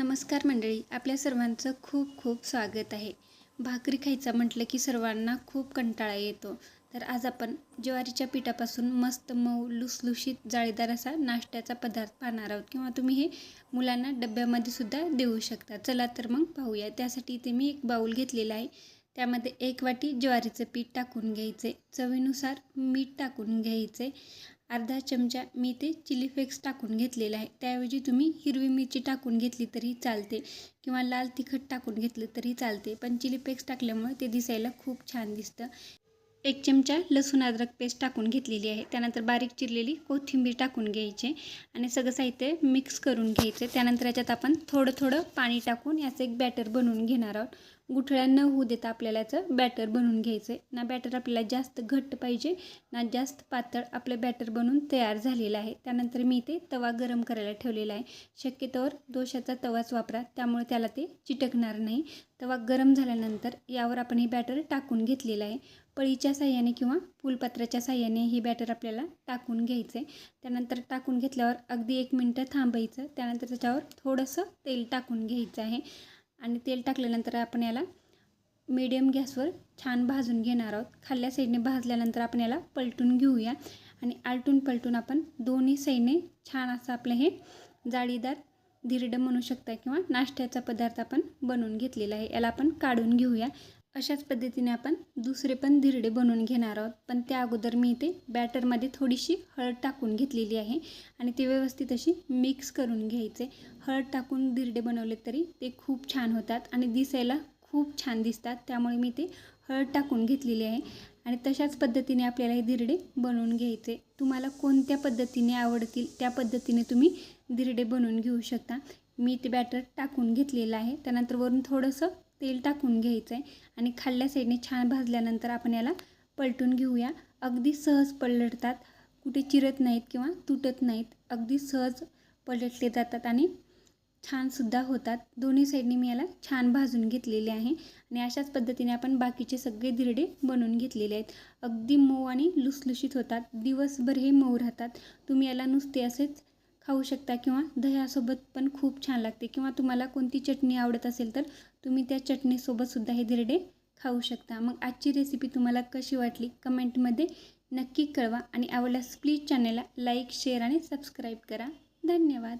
नमस्कार मंडळी आपल्या सर्वांचं खूप खूप स्वागत आहे. भाकरी खायचा म्हटलं की सर्वांना खूप कंटाळा येतो. तर आज आपण ज्वारीच्या पिठापासून मस्त मऊ लुसलुशीत जाळीदार असा नाश्त्याचा पदार्थ पाहणार आहोत किंवा तुम्ही हे मुलांना डब्यामध्ये सुद्धा देऊ शकता. चला तर मग पाहूया. त्यासाठी इथे मी एक बाऊल घेतलेला आहे. त्यामध्ये एक वाटी ज्वारीचं पीठ टाकून घ्यायचे. चवीनुसार मीठ टाकून घ्यायचे. अर्धा चमचा मी ते चिली फ्लेक्स टाकून घेतलेला आहे. त्याऐवजी तुम्ही हिरवी मिरची टाकून घेतली तरी चालते किंवा लाल तिखट टाकून घेतलं तरी चालते. पण चिली फ्लेक्स टाकल्यामुळे ते दिसायला खूप छान दिसतं. एक चमचा लसूण अद्रक पेस्ट टाकून घेतलेली आहे. त्यानंतर बारीक चिरलेली कोथिंबीर टाकून घ्यायची आणि सगळं साहित्य मिक्स करून घ्यायचे. त्यानंतर याच्यात आपण थोडं थोडं पाणी टाकून याचं एक बॅटर बनवून घेणार आहोत. गुठळ्या न होऊ देता आपल्याला याचं बॅटर बनवून घ्यायचं आहे ना बॅटर आपल्याला जास्त घट्ट पाहिजे ना जास्त पातळ आपलं बॅटर बनवून तयार झालेलं आहे. त्यानंतर मी इथे तवा गरम करायला ठेवलेला आहे. शक्यतोवर दोशाचा तवाच वापरा त्यामुळे त्याला ते चिटकणार नाही. तवा गरम झाल्यानंतर यावर आपण हे बॅटर टाकून घेतलेलं आहे. पळीच्या साह्याने किंवा फुलपत्राच्या साह्याने ही बॅटर आपल्याला टाकून घ्यायचं आहे त्यानंतर टाकून घेतल्यावर अगदी एक मिनटं थांबायचं. त्यानंतर त्याच्यावर थोडंसं तेल टाकून घ्यायचं आहे. आणि तेल टाकल्यानंतर आपण याला मीडियम गॅसवर छान भाजून घेणार आहोत. खाल्ल्या साईडने भाजल्यानंतर आपण याला पलटून घेऊया. आणि आलटून पलटून आपण दोन्ही साईडने छान असं आपलं हे जाळीदार धिरडं म्हणू शकता किंवा नाश्त्याचा पदार्थ आपण बनवून घेतलेला आहे. याला आपण काढून घेऊया. अशाच पद्धतीने आपण दुसरे पण धिरडे बनवून घेणार आहोत. पण त्या अगोदर मी इथे बॅटरमध्ये थोडीशी हळद टाकून घेतलेली आहे आणि ते व्यवस्थित अशी मिक्स करून घ्यायचे. हळद टाकून धिरडे बनवले तरी ते खूप छान होतात आणि दिसायला खूप छान दिसतात. त्यामुळे मी ते हळद टाकून घेतलेली आहे आणि तशाच पद्धतीने आपल्याला हे धिरडे बनवून घ्यायचे. तुम्हाला कोणत्या पद्धतीने आवडतील त्या पद्धतीने तुम्ही धिरडे बनवून घेऊ शकता. मी ते बॅटर टाकून घेतलेलं आहे. त्यानंतर वरून थोडंसं तेल टाकून घ्यायचं आहे आणि खाल्ल्या साईडने छान भाजल्यानंतर आपण याला पलटून घेऊया. अगदी सहज पलटतात. कुठे चिरत नाहीत किंवा तुटत नाहीत अगदी सहज पलटले जातात आणि छानसुद्धा होतात. दोन्ही साईडने मी याला छान भाजून घेतलेले आहे आणि अशाच पद्धतीने आपण बाकीचे सगळे धिरडे बनवून घेतलेले आहेत. अगदी मऊ आणि लुसलुशीत होतात. दिवसभर हे मऊ राहतात. तुम्ही याला नुसते असेच खाऊ शकता किंवा दह्यासोबत पण खूप छान लागते. किंवा तुम्हाला कोणती चटणी आवडत असेल तर तुम्ही त्या चटणीसोबतसुद्धा हे धिरडे खाऊ शकता. मग आजची रेसिपी तुम्हाला कशी वाटली? कमेंटमध्ये नक्की कळवा. आणि आवडल्यास प्लीज चॅनलला लाईक शेअर आणि सबस्क्राईब करा. धन्यवाद.